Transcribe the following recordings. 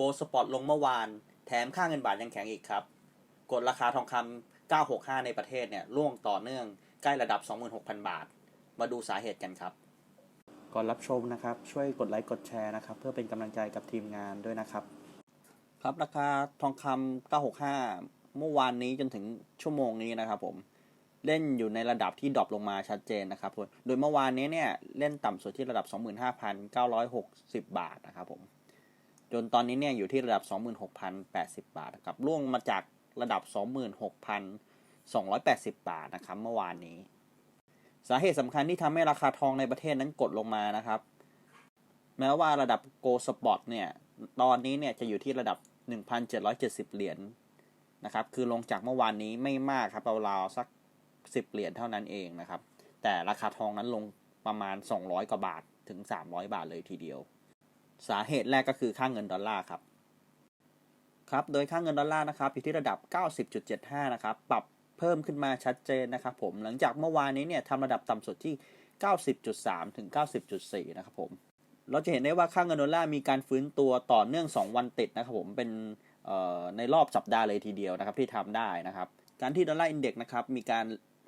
โกลสปอร์ตลงเมื่อวาน แถมค่าเงินบาทยังแข็งอีกครับ กดราคาทองคำ965 ในประเทศเนี่ยร่วงต่อเนื่องใกล้ระดับ 26,000 บาท มาดูสาเหตุกันครับ ก่อนรับชมนะครับ ช่วยกดไลค์กดแชร์นะครับ เพื่อเป็นกำลังใจกับทีมงานด้วยนะครับ ครับราคาทองคำ965 เมื่อวานนี้จนถึงชั่วโมงนี้นะครับผมเล่นอยู่ในระดับที่ดรอปลงมาชัดเจนนะครับผมโดยเมื่อวานนี้เนี่ยเล่นต่ำสุดที่ระดับ 25,960 บาทนะครับผม จนตอนนี้เนี่ยอยู่ที่ระดับ 26,080 บาทนะครับร่วงมาจากระดับ 26,280 บาทนะครับเมื่อวานนี้ สาเหตุสำคัญที่ทำให้ราคาทองในประเทศนั้นกดลงมานะครับ แม้ว่าระดับโกลสปอร์ตเนี่ยตอนนี้เนี่ยจะอยู่ที่ระดับ 1,770 เหรียญนะครับคือลงจากเมื่อวานนี้ไม่มากครับราวๆสัก 10 เหรียญเท่านั้นเองนะครับ แต่ราคาทองนั้นลงประมาณ 200 กว่าบาทถึง 300 บาทเลยทีเดียว สาเหตุแรกก็คือค่าเงินดอลลาร์ครับครับ โดยค่าเงินดอลลาร์นะครับอยู่ที่ระดับ 90.75 นะครับ ปรับเพิ่มขึ้นมาชัดเจนนะครับผม หลังจากเมื่อวานนี้เนี่ยทำระดับต่ำสุดที่ 90.3 ถึง 90.4 นะครับผม เราจะเห็นได้ว่าค่าเงินดอลลาร์มีการฟื้นตัวต่อเนื่อง 2 วันติดนะครับผม เป็นในรอบสัปดาห์เลยทีเดียวนะครับที่ทำได้นะครับ การที่ดอลลาร์อินเด็กซ์นะครับมีการ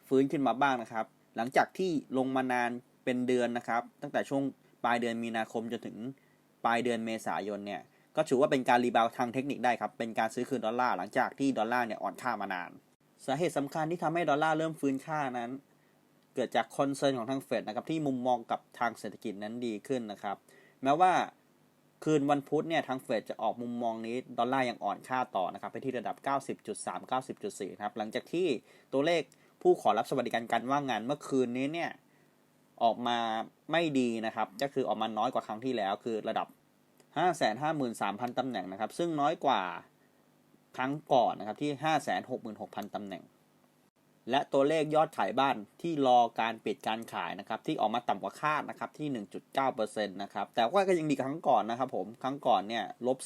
ฟื้นขึ้นมาบ้างนะครับ หลังจากที่ลงมานานเป็นเดือนนะครับ ตั้งแต่ช่วงปลายเดือนมีนาคมจนถึง ปลายเดือนเมษายนเนี่ยก็ถือว่าเป็นการรีบาวทางเทคนิคได้ครับเป็นการซื้อคืนดอลลาร์หลังจากที่ดอลลาร์เนี่ยอ่อนค่ามานานสาเหตุสำคัญที่ทำให้ดอลลาร์เริ่มฟื้นค่านั้น เกิดจากคอนเซิร์นของทางเฟดนะครับที่มุมมองกับทางเศรษฐกิจนั้นดีขึ้นนะครับ แม้ว่าคืนวันพุธเนี่ยทางเฟดจะออกมุมมองนี้ดอลลาร์ยังอ่อนค่าต่อนะครับไปที่ระดับ 90.3 90.4 ครับหลังจากที่ตัวเลขผู้ขอรับสวัสดิการการว่างงานเมื่อคืนนี้เนี่ย ออกมาไม่ดีนะครับ ก็คือออกมาน้อยกว่าครั้งที่แล้ว คือระดับ 553,000 ตำแหน่งนะครับ ซึ่งน้อยกว่าครั้งก่อนนะครับที่ 566,000 ตำแหน่ง และตัวเลขยอดขายบ้านที่รอการปิดการขายนะครับ ที่ออกมาต่ำกว่าคาดนะครับที่ 1.9%นะครับ แต่ว่าก็ยังดีกว่าครั้งก่อนนะครับผม ครั้งก่อนเนี่ยลบ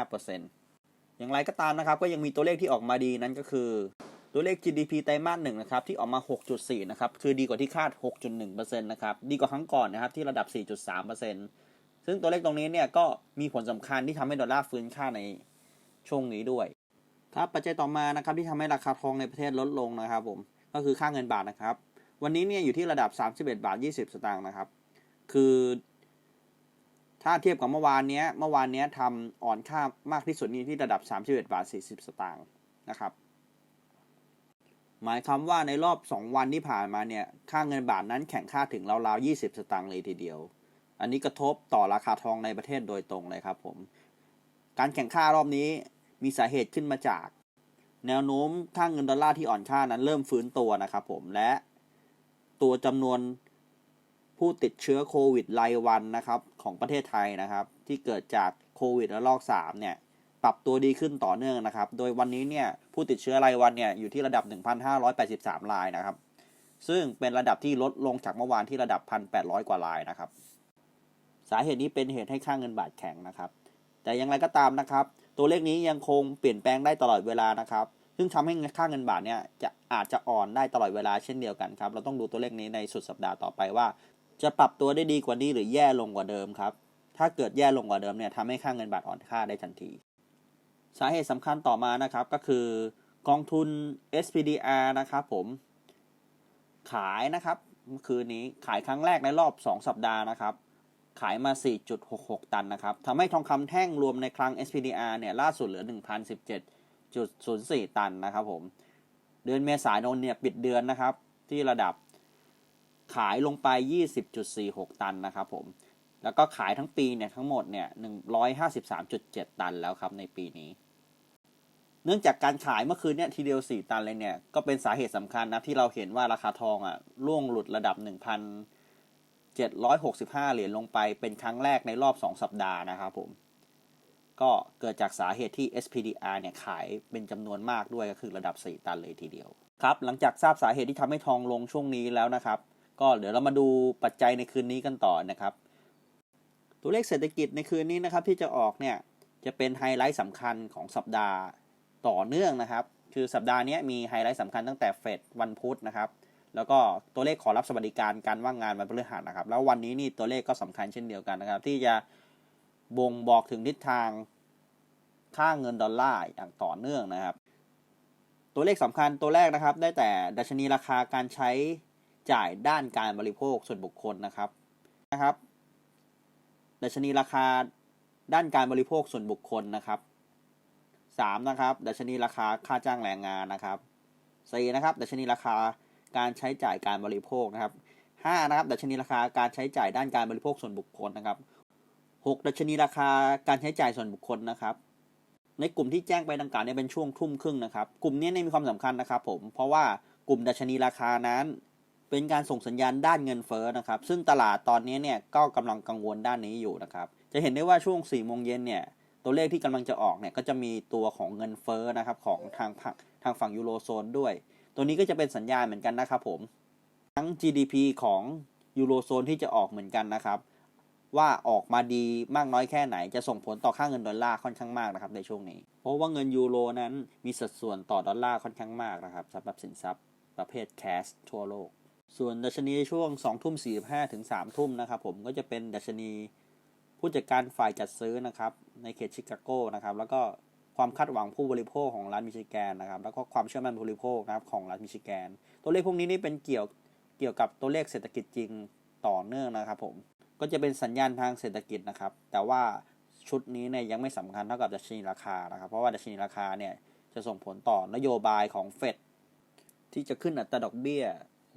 11.5%อย่างไรก็ตามนะครับ ก็ยังมีตัวเลขที่ออกมาดีนั้นก็คือ ตัวเลข GDP ไตรมาสหนึ่งนะครับที่ออกมา 6.4 นะครับ คือดีกว่าที่คาด 6.1%นะครับ ดีกว่าครั้งก่อนนะครับที่ระดับ 4.3%ซึ่งตัวเลขตรงนี้เนี่ยก็มีผลสำคัญที่ทำให้ดอลลาร์ฟื้นค่าในช่วงนี้ด้วยครับปัจจัยต่อมานะครับที่ทำให้ราคาทองในประเทศลดลงนะครับผมก็คือค่าเงินบาทนะครับ วันนี้เนี่ยอยู่ที่ระดับ 31 บาท 20 สตางค์นะครับ คือ ถ้าเทียบกับเมื่อวานเนี้ยเมื่อวานเนี้ยทำอ่อนค่ามากที่สุดนี่ที่ระดับ 31 บาท 40 สตางค์นะครับ หมายความว่าในรอบ 2 วันที่ผ่านมาเนี่ยค่าเงินบาทนั้นแข่งค่าถึงราวๆ20สตางค์เลยทีเดียว อันนี้กระทบต่อราคาทองในประเทศโดยตรงเลยครับผม การแข่งค่ารอบนี้มีสาเหตุขึ้นมาจาก แนวโน้มค่างเงินดอลลาร์ที่อ่อนค่านั้นเริ่มฟื้นตัวนะครับผมและตัวจำนวนผู้ติดเชื้อโควิดรายวันนะครับของประเทศไทยนะครับ ที่เกิดจากโควิดระลอก3เนี่ย ปรับตัวดีขึ้นต่อเนื่องนะครับ โดยวันนี้เนี่ยผู้ติดเชื้อรายวันเนี่ยอยู่ที่ระดับ 1,583 รายนะครับ ซึ่งเป็นระดับที่ลดลงจากเมื่อวานที่ระดับ 1,800 กว่ารายนะครับ สาเหตุนี้เป็นเหตุให้ค่างเงินบาทแข็งนะครับ แต่อย่างไรก็ตามนะครับ ตัวเลขนี้ยังคงเปลี่ยนแปลงได้ตลอดเวลานะครับ ซึ่งทำให้ค่าเงินบาทเนี่ยจะอาจจะอ่อนได้ตลอดเวลาเช่นเดียวกันครับ เราต้องดูตัวเลขนี้ในสุดสัปดาห์ต่อไปว่า จะปรับตัวได้ดีกว่านี้หรือแย่ลงกว่าเดิมครับ ถ้าเกิดแย่ลงกว่าเดิมเนี่ยทำให้ค่าเงินบาทอ่อนค่าได้ทันที สาเหตุสำคัญต่อมานะครับก็คือกองทุน SPDR นะครับผม ขายนะครับเมื่อคืนนี้ขายครั้งแรกในรอบ 2 สัปดาห์นะครับ ขายมา 4.66 ตันนะครับทำให้ทองคำแท่งรวมในคลัง SPDR เนี่ยล่าสุดเหลือ 1,017.04 ตันนะครับผมเดือนเมษายนเนี่ยปิดเดือนนะครับ ที่ระดับขายลงไป 20.46 ตันนะครับผม แล้วก็ขายทั้งปีเนี่ยทั้งหมดเนี่ย 153.7 ตันแล้วครับในปีนี้ เนื่องจากการขายเมื่อคืนเนี่ยทีเดียว 4 ตันเลยเนี่ยก็เป็นสาเหตุสำคัญนะที่เราเห็นว่าราคาทองอะร่วงหลุดระดับ1,000 765 เหรียญลงไปเป็นครั้งแรกในรอบ 2 สัปดาห์นะครับผม ก็เกิดจากสาเหตุที่ SPDR เนี่ยขายเป็นจำนวนมากด้วยก็คือระดับ 4 ตันเลยทีเดียวครับหลังจากทราบสาเหตุที่ทำให้ทองลงช่วงนี้แล้วนะครับ ก็เดี๋ยวเรามาดูปัจจัยในคืนนี้กันต่อนะครับ ตัวเลขเศรษฐกิจในคืนนี้นะครับที่จะออกเนี่ยจะเป็นไฮไลท์สำคัญของสัปดาห์ ต่อเนื่องนะครับ คือสัปดาห์นี้มีไฮไลท์สำคัญตั้งแต่เฟดวันพุธนะครับ แล้วก็ตัวเลขขอรับสวัสดิการการว่างงานวันพฤหัสนะครับ แล้ววันนี้นี่ตัวเลขก็สำคัญเช่นเดียวกันนะครับ ที่จะบ่งบอกถึงทิศทางค่าเงินดอลลาร์อย่างต่อเนื่องนะครับ ตัวเลขสำคัญตัวแรกนะครับ ได้แต่ดัชนีราคาการใช้จ่ายด้านการบริโภคส่วนบุคคลนะครับนะครับดัชนีราคาด้านการบริโภคส่วนบุคคลนะครับ สามนะครับดัชนีราคาค่าจ้างแรงงานนะครับสี่นะครับดัชนีราคาการใช้จ่ายการบริโภคนะครับห้านะครับดัชนีราคาการใช้จ่ายด้านการบริโภคส่วนบุคคลนะครับหกดัชนีราคาการใช้จ่ายส่วนบุคคลนะครับ ในกลุ่มที่แจ้งไปดังกล่าวเนี่ยเป็นช่วงทุ่มครึ่งนะครับ กลุ่มนี้เนี่ยมีความสำคัญนะครับผมเพราะว่ากลุ่มดัชนีราคานั้น เป็นการส่งสัญญาณด้านเงินเฟ้อนะครับ ซึ่งตลาดตอนนี้เนี่ยก็กำลังกังวลด้านนี้อยู่นะครับ จะเห็นได้ว่าช่วง4ี่โมงเย็นเนี่ย ตัวเลขที่กำลังจะออกเนี่ยก็จะมีตัวของเงินเฟ้อนะครับของทางฝั่งทางฝั่งยูโรโซนด้วย ตัวนี้ก็จะเป็นสัญญาณเหมือนกันนะครับผมทั้ง GDP ของยูโรโซนที่จะออกเหมือนกันนะครับ ว่าออกมาดีมากน้อยแค่ไหนจะส่งผลต่อค่าเงินดอลลาร์ค่อนข้างมากนะครับในช่วงนี้ เพราะว่าเงินยูโรนั้นมีสัดส่วนต่อดอลลาร์ค่อนข้างมากนะครับสำหรับสินทรัพย์ประเภทแคชทั่วโลก ส่วนดัชนีช่วง2ทุ่ม45ถึง3ทุ่มนะครับผมก็จะเป็นดัชนี ผู้จัดการฝ่ายจัดซื้อนะครับ ในเขตชิคาโกนะครับ แล้วก็ความคาดหวังผู้บริโภคของรัฐมิชิแกนนะครับ แล้วก็ความเชื่อมั่นผู้บริโภคนะครับของรัฐมิชิแกน ตัวเลขพวกนี้นี่เป็นเกี่ยวเกี่ยวกับตัวเลขเศรษฐกิจจริงต่อเนื่องนะครับ ผมก็จะเป็นสัญญาณทางเศรษฐกิจนะครับ แต่ว่าชุดนี้เนี่ยยังไม่สำคัญเท่ากับดัชนีราคานะครับ เพราะว่าดัชนีราคาเนี่ยจะส่งผลต่อนโยบายของเฟดที่จะขึ้นอัตราดอกเบี้ย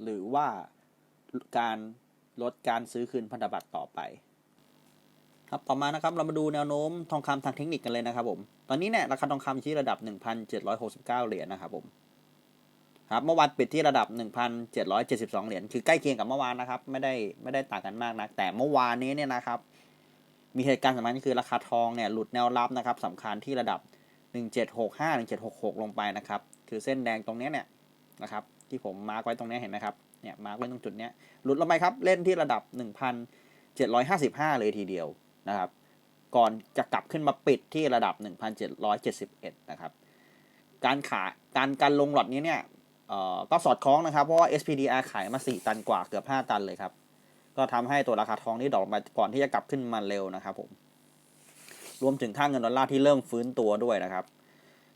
หรือว่าการลดการซื้อคืนพันธบัตรต่อไป ครับต่อมานะครับเรามาดูแนวโน้มทองคำทางเทคนิคกันเลยนะครับผมตอนนี้เนี่ยราคาทองคำอยู่ที่ระดับ 1,769 เหรียญนะครับผมครับเมื่อวานปิดที่ระดับ 1,772 เหรียญคือใกล้เคียงกับเมื่อวานนะครับไม่ได้ไม่ได้ต่างกันมากนะแต่เมื่อวานนี้เนี่ยนะครับมีเหตุการณ์สำคัญคือราคาทองเนี่ยหลุดแนวรับนะครับสำคัญที่ระดับ 1765 1766 ลงไปนะครับคือเส้นแดงตรงนี้เนี่ยนะครับที่ผมมาร์กไว้ตรงนี้เห็นไหมครับเนี่ยมาร์กไว้ตรงจุดนี้หลุดลงไปครับเล่นที่ระดับ 1,755 เลยทีเดียว นะครับ ก่อนจะกลับขึ้นมาปิดที่ระดับ 1,771 นะครับ การขาการการลงหลอดนี้เนี่ยก็สอดคล้องนะครับ เพราะว่า SPDR ขายมา 4 ตันกว่าเกือบ 5 ตันเลยครับ ก็ทำให้ตัวราคาทองนี่ดรอปลงไปก่อนที่จะกลับขึ้นมาเร็วนะครับผม รวมถึงค่างเงินดอลลาร์ที่เริ่มฟื้นตัวด้วยนะครับ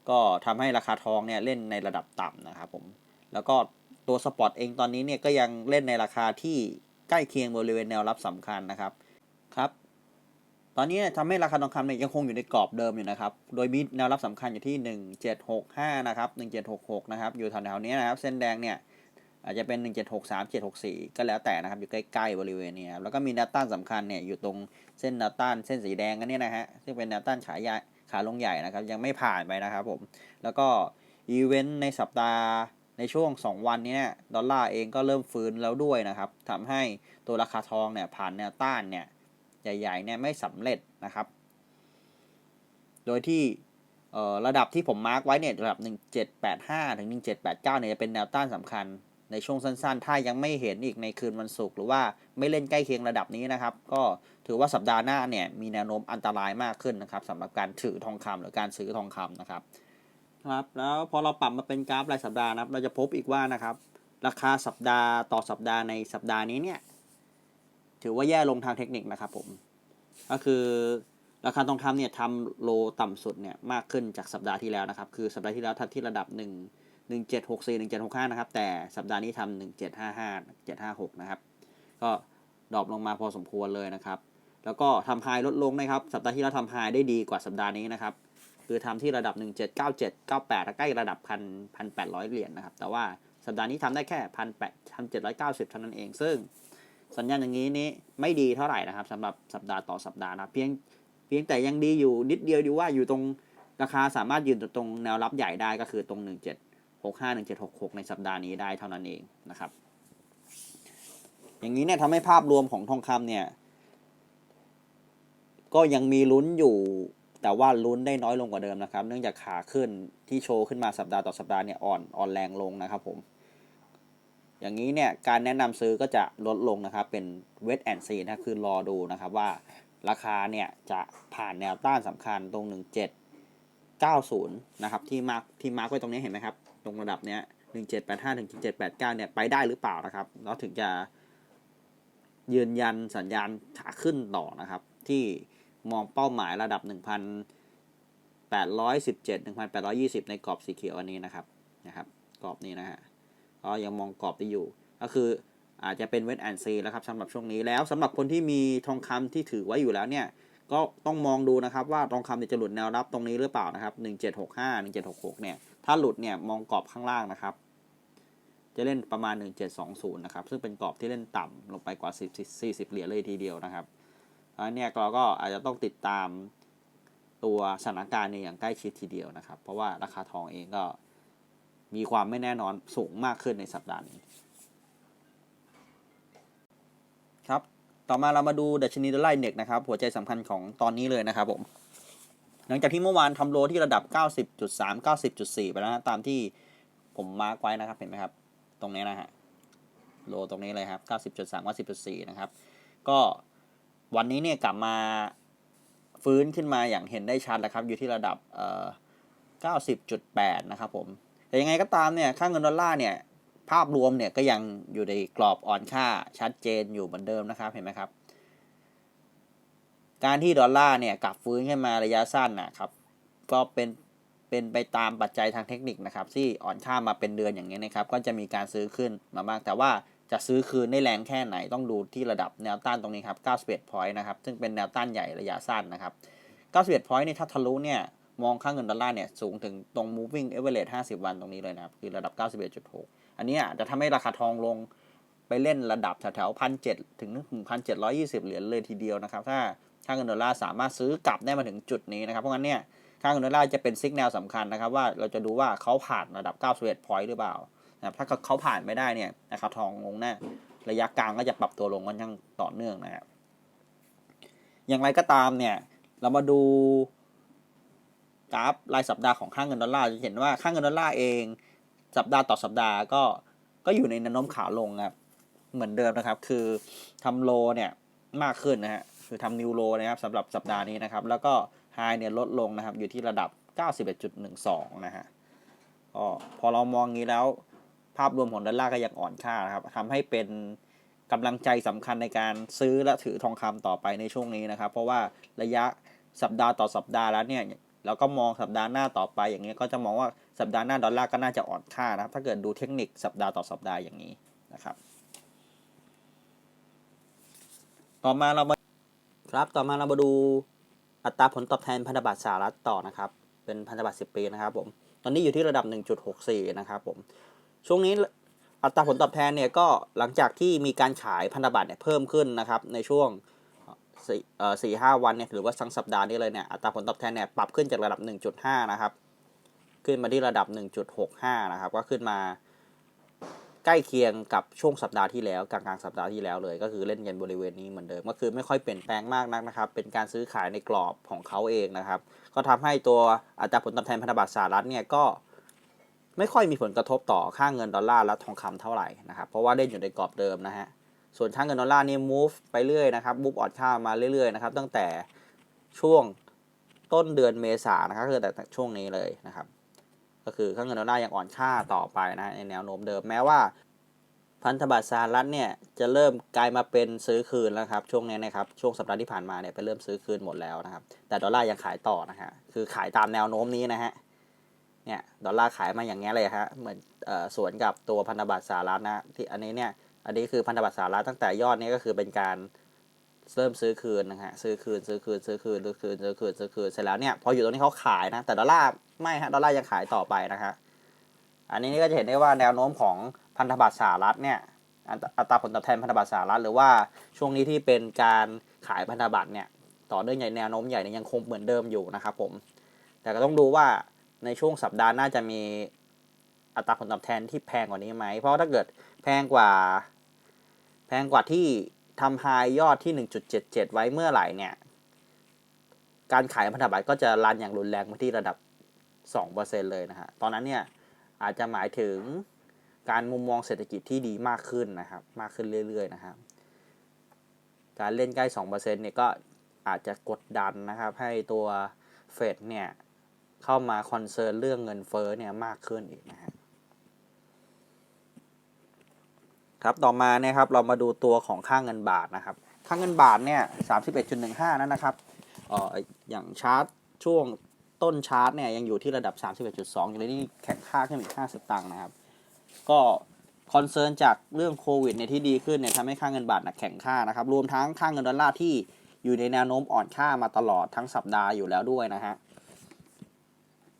ก็ทำให้ราคาทองเนี่ยเล่นในระดับต่ำนะครับผม แล้วก็ตัวสปอตเองตอนนี้เนี่ยก็ยังเล่นในราคาที่ใกล้เคียงบริเวณแนวรับสำคัญนะครับ ครับ ตอนนี้ทำให้ราคาทองคำเนี่ยยังคงอยู่ในกรอบเดิมอยู่นะครับ โดยมีแนวรับสำคัญอยู่ที่ 1765 นะครับ 1766 นะครับ อยู่แถวๆนี้นะครับ เส้นแดงเนี่ยอาจจะเป็น 1763 764 ก็แล้วแต่นะครับ อยู่ใกล้ๆบริเวณนี้ครับแล้วก็มีแนวต้านสำคัญเนี่ยอยู่ตรงเส้นแนวต้านเส้นสีแดงกันเนี่ยนะฮะ ซึ่งเป็นแนวต้านขาใหญ่ขาลงใหญ่นะครับ ยังไม่ผ่านไปนะครับผม แล้วก็อีเวนต์ในสัปดาห์ในช่วง 2 วันนี้ดอลลาร์เองก็เริ่มฟื้นแล้วด้วยนะครับทำให้ตัวราคาทองเนี่ยผ่านแนวต้านเนี่ย ใหญ่ๆเนี่ยไม่สำเร็จนะครับ โดยที่ระดับที่ผมมาร์กไว้เนี่ยระดับ 1785 ถึง 1789 เนี่ยจะเป็นแนวต้านสำคัญในช่วงสั้นๆ ถ้ายังไม่เห็นอีกในคืนวันศุกร์หรือว่าไม่เล่นใกล้เคียงระดับนี้นะครับ ก็ถือว่าสัปดาห์หน้าเนี่ยมีแนวโน้มอันตรายมากขึ้นนะครับสำหรับการถือทองคำหรือการซื้อทองคำนะครับครับแล้วพอเราปรับมาเป็นกราฟรายสัปดาห์นะครับ เราจะพบอีกว่านะครับ ราคาสัปดาห์ต่อสัปดาห์ในสัปดาห์นี้เนี่ย ถือว่าแย่ลงทางเทคนิคนะครับผม ก็คือราคาทองคำเนี่ยทำโลต่ำสุดเนี่ยมากขึ้นจากสัปดาห์ที่แล้วนะครับ คือสัปดาห์ที่แล้วทัดที่ระดับ 1 1764 1765 นะครับ แต่สัปดาห์นี้ทำ1755 756 นะครับ ก็ดรอปลงมาพอสมควรเลยนะครับ แล้วก็ทำไฮลดลงนะครับ สัปดาห์ที่แล้วทำไฮได้ดีกว่าสัปดาห์นี้นะครับ คือทำที่ระดับ 1797 98 ใกล้ระดับ1,000 1,800เหรียญนะครับ แต่ว่าสัปดาห์นี้ทำได้แค่1,790เท่านั้นเอง ซึ่ง สัญญาณอย่างนี้นี้ไม่ดีเท่าไหร่นะครับสำหรับสัปดาห์ต่อสัปดาห์นะเพียงเพียงแต่ยังดีอยู่นิดเดียวดีว่าอยู่ตรงราคาสามารถยืนตรงแนวรับใหญ่ได้ก็คือตรง 1765 1766 ในสัปดาห์นี้ได้เท่านั้นเองนะครับ อย่างนี้เนี่ยทำให้ภาพรวมของทองคำเนี่ย ก็ยังมีลุ้นอยู่แต่ว่าลุ้นได้น้อยลงกว่าเดิมนะครับ เนื่องจากขาขึ้นที่โชว์ขึ้นมาสัปดาห์ต่อสัปดาห์เนี่ยอ่อนอ่อนแรงลงนะครับผม อย่างนี้เนี่ยการแนะนำซื้อก็จะลดลงนะครับ เป็นเวทแอนซีนะคือรอดูนะครับว่าราคาเนี่ยจะผ่านแนวต้านสำคัญตรง 1790 นะครับ ที่มาร์กที่มาร์กไว้ตรงนี้เห็นไหมครับ ตรงระดับเนี้ย1785ถึง1789 เนี่ย ไปได้หรือเปล่านะครับ แล้วถึงจะยืนยันสัญญาณขาขึ้นต่อนะครับ ที่มองเป้าหมายระดับ 1,817 1,820 ในกรอบสีเขียวอันนี้นะครับนะครับ กรอบนี้นะฮะ ก็ยังมองกรอบได้อยู่ ก็คืออาจจะเป็นเวทแอนซีแล้วครับสำหรับช่วงนี้แล้วสำหรับคนที่มีทองคำที่ถือไว้อยู่แล้วเนี่ยก็ต้องมองดูนะครับว่าทองคำเนี่ยจะหลุดแนวรับตรงนี้หรือเปล่านะครับ 1765 1766 เนี่ย ถ้าหลุดเนี่ยมองกรอบข้างล่างนะครับ จะเล่นประมาณ 1720 นะครับ ซึ่งเป็นกรอบที่เล่นต่ำลงไปกว่า 10 40 เหรียญเลยทีเดียวนะครับอันเนี้ยเราก็อาจจะต้องติดตามตัวสถานการณ์เนี่ยอย่างใกล้ชิดทีเดียวนะครับ เพราะว่าราคาทองเองก็ มีความไม่แน่นอนสูงมากขึ้นในสัปดาห์นี้ ครับ ต่อมาเรามาดูดัชนีดอลลาร์อินเด็กนะครับ หัวใจสำคัญของตอนนี้เลยนะครับผม หลังจากที่เมื่อวานทำโลที่ระดับ 90.3 90.4 ไปแล้วนะตามที่ผมมาร์กไว้นะครับ เห็นไหมครับ ตรงนี้นะฮะ โลตรงนี้เลยครับ 90.3 90.4 นะครับ ก็วันนี้เนี่ยกลับมาฟื้นขึ้นมาอย่างเห็นได้ชัดแล้วครับ อยู่ที่ระดับเอ่อ90.8 นะครับผม แต่ยังไงก็ตามเนี่ยค่าเงินดอลลาร์เนี่ยภาพรวมเนี่ยก็ยังอยู่ในกรอบอ่อนค่าชัดเจนอยู่เหมือนเดิมนะครับเห็นไหมครับ การที่ดอลลาร์เนี่ยกลับฟื้นขึ้นมาระยะสั้นนะครับ ก็เป็นเป็นไปตามปัจจัยทางเทคนิคนะครับ ที่อ่อนค่ามาเป็นเดือนอย่างนี้นะครับ ก็จะมีการซื้อขึ้นมาบ้าง แต่ว่าจะซื้อคืนได้แรงแค่ไหนต้องดูที่ระดับแนวต้านตรงนี้ครับ91 point นะครับ ซึ่งเป็นแนวต้านใหญ่ระยะสั้นนะครับ91 point นี่ถ้าทะลุเนี่ย มองค่าเงินดอลลาร์เนี่ยสูงถึงตรง moving average 50 วันตรงนี้เลยนะครับ คือระดับ 91.6 อันนี้จะทำให้ราคาทองลงไปเล่นระดับแถวๆพันเถึงพันเจ็ดร้อยี่สิบเหรียญเลยทีเดียวนะครับ ถ้าค่าเงินดอลลาร์สามารถซื้อกลับได้มาถึงจุดนี้นะครับ เพราะงั้นเนี่ยค่าเงินดอลลาร์จะเป็นซิกแนลสำคัญนะครับ ว่าเราจะดูว่าเขาผ่านระดับ 91 point หรือเปล่านะครับถ้าเขาผ่านไม่ได้เนี่ยราคาทองลงแน่ระยะกลางก็จะปรับตัวลงค่อนข้างต่อเนื่องนะครับอย่างไรก็ตามเนี่ยเรามาดู กราฟรายสัปดาห์ของค่าเงินดอลลาร์จะเห็นว่าค่าเงินดอลลาร์เอง สัปดาห์ต่อสัปดาห์ก็ก็อยู่ในแนวโน้มขาลงครับเหมือนเดิมนะครับ คือทำโลเนี่ยมากขึ้นนะฮะคือทำนิวโลนะครับสำหรับสัปดาห์นี้นะครับ แล้วก็ไฮเนี่ยลดลงนะครับ อยู่ที่ระดับ 91.12 นะฮะก็พอเรามองงี้แล้ว ภาพรวมของดอลลาร์ก็ยังอ่อนค่านะครับทำให้เป็นกำลังใจสำคัญในการซื้อและถือทองคำต่อไปในช่วงนี้นะครับ เพราะว่าระยะสัปดาห์ต่อสัปดาห์แล้วเนี่ย เราก็มองสัปดาห์หน้าต่อไปอย่างเงี้ยก็จะมองว่าสัปดาห์หน้าดอลลาร์ก็น่าจะอ่อนค่านะครับถ้าเกิดดูเทคนิคสัปดาห์ต่อสัปดาห์อย่างนี้นะครับ ต่อมาเรามาครับต่อมาเรามาดูอัตราผลตอบแทนพันธบัตรสหรัฐต่อนะครับ เป็นพันธบัตร10 ปีนะครับผมตอนนี้อยู่ที่ระดับ 1.64 นะครับผมช่วงนี้อัตราผลตอบแทนเนี่ยก็หลังจากที่มีการขายพันธบัตรเนี่ยเพิ่มขึ้นนะครับในช่วง สี่เอ่อสี่ห้าวันเนี่ยหรือว่าทั้งสัปดาห์นี้เลยเนี่ยอัตราผลตอบแทนเนี่ยปรับขึ้นจากระดับ 1.5 นะครับ ขึ้นมาที่ระดับ 1.65 นะครับ ก็ขึ้นมาใกล้เคียงกับช่วงสัปดาห์ที่แล้วกลางกลางสัปดาห์ที่แล้วเลย ก็คือเล่นกันบริเวณนี้เหมือนเดิมก็คือไม่ค่อยเปลี่ยนแปลงมากนักนะครับ เป็นการซื้อขายในกรอบของเขาเองนะครับ ก็ทำให้ตัวอัตราผลตอบแทนพันธบัตรสหรัฐเนี่ยก็ไม่ค่อยมีผลกระทบต่อค่าเงินดอลลาร์และทองคำเท่าไหร่นะครับ เพราะว่าเล่นอยู่ในกรอบเดิมนะฮะ ส่วนค่าเงินดอลลาร์นี่ move ไปเรื่อยนะครับ move อ่อนค่ามาเรื่อยๆนะครับ ตั้งแต่ช่วงต้นเดือนเมษายนะครับคือแต่ช่วงนี้เลยนะครับ ก็คือค่าเงินดอลลาร์ยังอ่อนค่าต่อไปนะฮะในแนวโน้มเดิมแม้ว่า พันธบัตรสหรัฐเนี่ยจะเริ่มกลายมาเป็นซื้อคืนแล้วครับ ช่วงนี้นะครับช่วงสัปดาห์ที่ผ่านมาเนี่ยไปเริ่มซื้อคืนหมดแล้วนะครับ แต่ดอลลาร์ยังขายต่อนะฮะคือขายตามแนวโน้มนี้นะฮะเนี่ยดอลลาร์ขายมาอย่างเงี้ยเลยฮะเหมือนเอ่อสวนกับตัวพันธบัตรสหรัฐนะที่อันนี้เนี่ย อันนี้คือพันธบัตรสหรัฐตั้งแต่ยอดนี้ก็คือเป็นการเริ่มซื้อคืนนะฮะซื้อคืนซื้อคืนซื้อคืนซื้อคืนซื้อคืนซื้อคืนเสร็จแล้วเนี่ยพออยู่ตรงนี้เขาขายนะแต่ดอลลาร์ไม่ฮะดอลลาร์ยังขายต่อไปนะฮะอันนี้ก็จะเห็นได้ว่าแนวโน้มของพันธบัตรสหรัฐเนี่ยอัตราผลตอบแทนพันธบัตรสหรัฐหรือว่าช่วงนี้ที่เป็นการขายพันธบัตรเนี่ยต่อเนื่องใหญ่แนวโน้มใหญ่เนี่ยยังคงเหมือนเดิมอยู่นะครับผมแต่ก็ต้องดูว่าในช่วงสัปดาห์หน้าจะมีอัตราผลตอบแทนที่แพงกว่านี้ไหมเพราะถ้าเกิดแพงกว่า พงกว่าที่ทำไฮยอดที่ 1.77 ไว้เมื่อไหร่เนี่ย การขายพันธบัตรก็จะรันอย่างรุนแรงมาที่ระดับ 2%เลยนะฮะ ตอนนั้นเนี่ยอาจจะหมายถึงการมุมมองเศรษฐกิจที่ดีมากขึ้นนะครับ มากขึ้นเรื่อยๆนะครับ การเล่นใกล้ 2%เนี่ยก็อาจจะกดดันนะครับ ให้ตัวเฟดเนี่ย เข้ามาคอนเซิร์นเรื่องเงินเฟ้อเนี่ยมากขึ้นอีกนะฮะ ครับต่อมาเนี่ยครับเรามาดูตัวของค่าเงินบาทนะครับค่าเงินบาทเนี่ย31.15นั่นนะครับเอ่ออย่างชาร์ตช่วงต้นชาร์ตเนี่ยยังอยู่ที่ระดับ 31.2อยู่เลยนี่แข็งค่าขึ้นอีก5สตางค์นะครับ ก็คอนเซิร์นจากเรื่องโควิดเนี่ยที่ดีขึ้นเนี่ยทำให้ค่าเงินบาทน่ะแข็งค่านะครับ รวมทั้งค่าเงินดอลลาร์ที่อยู่ในแนวโน้มอ่อนค่ามาตลอดทั้งสัปดาห์อยู่แล้วด้วยนะฮะ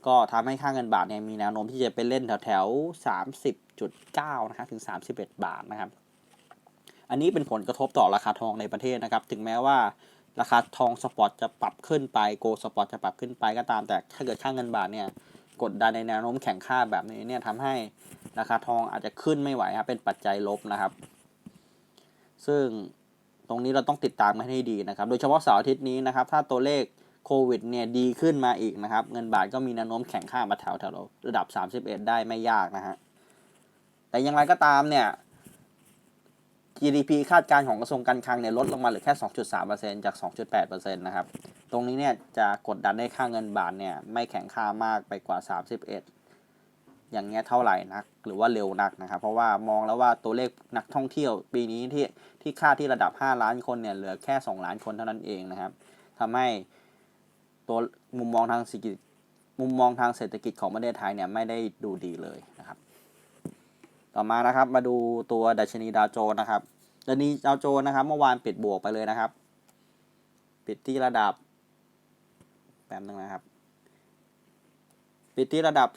ก็ทำให้ค่าเงินบาทเนี่ยมีแนวโน้มที่จะไปเล่นแถวแถวสามสิบจุดเก้านะครับถึงสามสิบเอ็ดบาทนะครับ อันนี้เป็นผลกระทบต่อราคาทองในประเทศนะครับ ถึงแม้ว่าราคาทองสปอตจะปรับขึ้นไปโกลสปอตจะปรับขึ้นไปก็ตาม แต่ถ้าเกิดค่าเงินบาทเนี่ยกดดันในแนวโน้มแข็งค่าแบบนี้เนี่ยทำให้ราคาทองอาจจะขึ้นไม่ไหวครับเป็นปัจจัยลบนะครับ ซึ่งตรงนี้เราต้องติดตามกันให้ดีนะครับ โดยเฉพาะเสาร์อาทิตย์นี้นะครับ ถ้าตัวเลข โควิดเนี่ยดีขึ้นมาอีกนะครับ เงินบาทก็มีแนวโน้มแข็งค่ามาแถวแถวระดับ 31 ได้ไม่ยากนะฮะ แต่อย่างไรก็ตามเนี่ย GDP คาดการณ์ของกระทรวงการคลังเนี่ยลดลงมาเหลือแค่ 2.3%จาก 2.8%นะครับ ตรงนี้เนี่ยจะกดดันให้ค่าเงินบาทเนี่ยไม่แข็งค่ามากไปกว่า 31 อย่างเงี้ยเท่าไหร่นัก หรือว่าเร็วนักนะครับ เพราะว่ามองแล้วว่าตัวเลขนักท่องเที่ยวปีนี้ที่ที่ค่าที่ระดับ 5 ล้านคนเนี่ยเหลือแค่ 2 ล้านคนเท่านั้นเองนะครับทำให้ ตัวมุมมองทางเศรษฐกิจมุมมองทางเศรษฐกิจของประเทศไทยเนี่ยไม่ได้ดูดีเลยนะครับ ต่อมานะครับมาดูตัวดัชนีดาวโจนส์นะครับดัชนีดาวโจนส์นะครับ เมื่อวานปิดบวกไปเลยนะครับ ปิดที่ระดับแป๊บนึงนะครับ ปิดที่ระดับ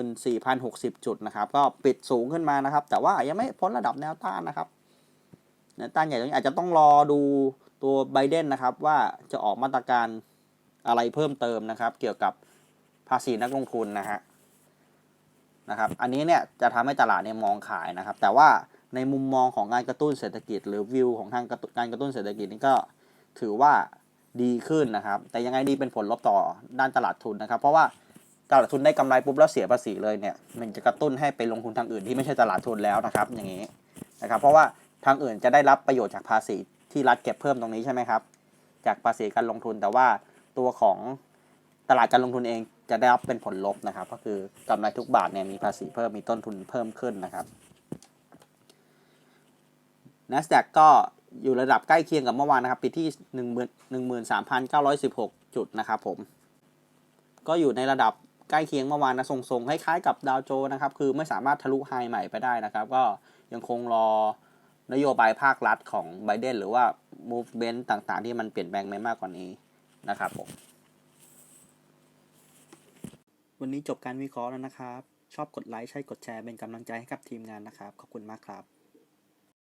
34,060 จุดนะครับ ก็ปิดสูงขึ้นมานะครับ แต่ว่ายังไม่พ้นระดับแนวต้านนะครับแนวต้านใหญ่ตรงนี้อาจจะต้องรอดูตัวไบเดนนะครับ ว่าจะออกมาตรการ อะไรเพิ่มเติมนะครับ เกี่ยวกับภาษีนักลงทุนนะฮะนะครับ อันนี้เนี่ยจะทำให้ตลาดเนี่ยมองขายนะครับ แต่ว่าในมุมมองของการกระตุ้นเศรษฐกิจ หรือวิวของทางการกระตุ้นเศรษฐกิจนี่ก็ถือว่าดีขึ้นนะครับ แต่ยังไงดีเป็นผลลบต่อด้านตลาดทุนนะครับ เพราะว่าตลาดทุนได้กำไรปุ๊บแล้วเสียภาษีเลยเนี่ยมันจะกระตุ้นให้ไปลงทุนทางอื่นที่ไม่ใช่ตลาดทุนแล้วนะครับ อย่างนี้นะครับ เพราะว่าทางอื่นจะได้รับประโยชน์จากภาษีที่รัฐเก็บเพิ่มตรงนี้ใช่ไหมครับ จากภาษีการลงทุนแต่ว่า ตัวของตลาดการลงทุนเองจะได้รับเป็นผลลบนะครับ ก็คือกำไรทุกบาทเนี่ยมีภาษีเพิ่มมีต้นทุนเพิ่มขึ้นนะครับ NASDAQ ก็อยู่ระดับใกล้เคียงกับเมื่อวานนะครับปิดที่ 1 1 3 9 1 6 จุดนะครับผม ก็อยู่ในระดับใกล้เคียงเมื่อวานนะทรงๆคล้ายๆกับดาวโจนส์นะครับ คือไม่สามารถทะลุไฮใหม่ไปได้นะครับ ก็ยังคงรอนโยบายภาครัฐของไบเดนหรือว่า movement ต่างๆ ที่มันเปลี่ยนแปลงไปมากกว่านี้ นะครับผม วันนี้จบการวิเคราะห์แล้วนะครับ ชอบกดไลค์ ใช่กดแชร์เป็นกำลังใจให้กับทีมงานนะครับ ขอบคุณมากครับ